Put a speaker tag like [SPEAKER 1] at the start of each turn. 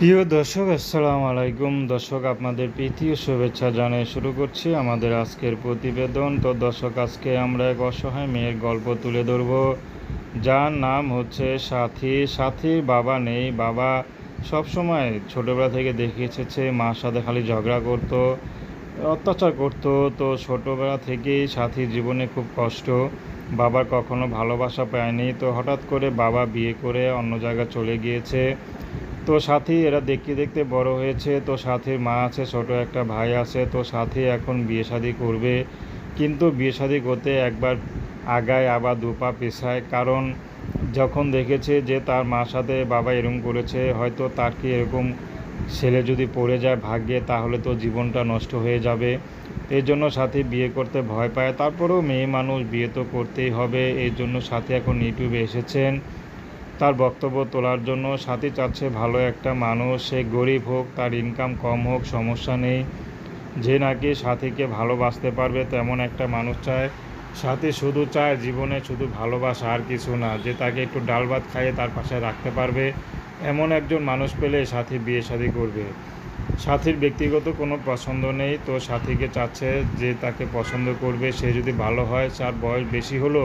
[SPEAKER 1] প্রিয় দর্শক, আসসালামু আলাইকুম। দর্শক, আপনাদের প্রীতি শুভেচ্ছা জানিয়ে শুরু করছি আমাদের আজকের প্রতিবেদন। তো দর্শক, আজকে আমরা এক অসহায় মেয়ের গল্প তুলে ধরব। যার নাম হচ্ছে সাথী। সাথীর বাবা নেই। বাবা সব সময় ছোটোবেলা থেকে দেখে এসেছে, মার সাথে খালি ঝগড়া করতো, অত্যাচার করতো। তো ছোটোবেলা থেকেই সাথীর জীবনে খুব কষ্ট। বাবার কখনো ভালোবাসা পায়নি। তো হঠাৎ করে বাবা বিয়ে করে অন্য জায়গায় চলে গিয়েছে। তো সাথী, এরা দেখতে দেখতে বড় হয়েছে। তো সাথীর মা আছে, ছোট একটা ভাই আছে। তো সাথী এখন বিয়ে শাদি করবে। কিন্তু বিয়ে শাদি করতে একবার আগায় আবার দুপা পেশায় কারণ যখন দেখেছে যে তার মার সাথে বাবা এরকম করেছে, হয়তো তার কি এরকম ছেলে যদি পড়ে যায় ভাগ্যে, তাহলে তো জীবনটা নষ্ট হয়ে যাবে। এই জন্য সাথী বিয়ে করতে ভয় পায়। তারপরেও মেয়ে মানুষ বিয়ে তো করতেই হবে। এই জন্য সাথী এখন ইউটিউবে এসেছেন। তার বক্তব্য তোলার জন্য সাথী চাচ্ছে ভালো একটা মানুষ, সে গরিব হোক, তার ইনকাম কম হোক, সমস্যা নেই। যে নাকি সাথীকে ভালোবাসতে পারবে, তেমন একটা মানুষ চায়। সাথী শুধু চায় জীবনে শুধু ভালোবাসা আর কিছু না, যে তাকে একটু ডাল ভাত খাইয়ে তার পাশে রাখতে পারবে। এমন একজন মানুষ পেলে সাথী বিয়ে শাদী করবে। সাথীর ব্যক্তিগত কোনো পছন্দ নেই, তো সাথীকে চাচ্ছে যে তাকে পছন্দ করবে। সে যদি ভালো হয়, তার বয়স বেশি হলো